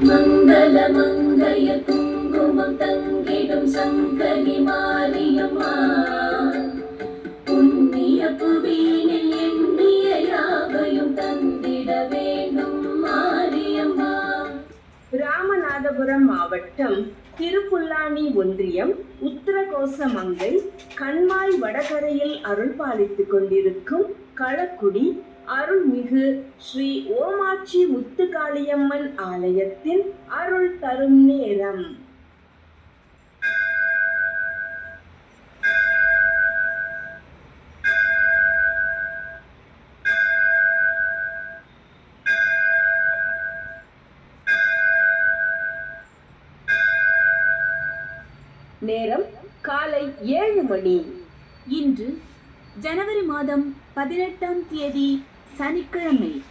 மங்கள மங்கைய குங்குமம் தங்கிடும் சங்கலி மாரியம்மா. புண்ணிய புவியினில் எண்ணிய யாவையும் தந்திட வேண்டும் மாரியம்மா. ராமநாதபுரம் மாவட்டம் திருப்புல்லானி ஒன்றியம் உத்தரகோசமங்கை கண்மாய் வடகரையில் அருள் பாலித்துக் கொண்டிருக்கும் களக்குடி அருள்மிகு ஸ்ரீ ஓமாட்சி முத்துகாளியம்மன் ஆலயத்தின் அருள் தரும் நேரம். நேரம் காலை ஏழு மணி. இன்று ஜனவரி மாதம் பதினெட்டாம் தேதி சனிக்கிழமை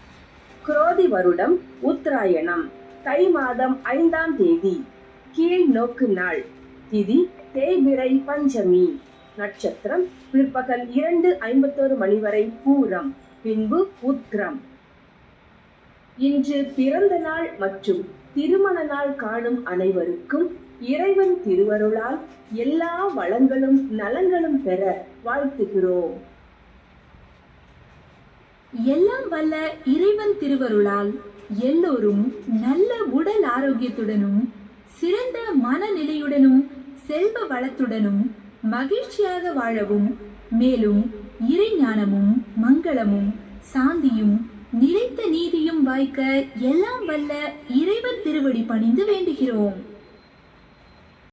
குரோதி வருடம் உத்தராயணம். தை மாதம் ஐந்தாம் தேதி கீழ் நோக்கு நாள். திதி தேய்பிரை பஞ்சமி. நட்சத்திரம் பிற்பகல் இரண்டு ஐம்பத்தோரு மணி வரை பூரம் பின்பு உத்ரம். இன்று பிறந்த நாள் மற்றும் திருமண நாள் காணும் அனைவருக்கும் இறைவன் திருவருளால் எல்லா வளங்களும் நலங்களும் பெற வாழ்த்துகிறோம். எல்லாம் வல்ல இறைவன் திருவருளால் எல்லோரும் நல்ல உடல் ஆரோக்கியத்துடனும் சிறந்த மனநிலையுடனும் செல்வ வளத்துடனும் மகிழ்ச்சியாக வாழவும். மேலும் இறைஞானமும் மங்களமும் சாந்தியும் நிலைத்த நீதியும் வாய்க்க எல்லாம் வல்ல இறைவன் திருவடி பணிந்து வேண்டுகிறோம்.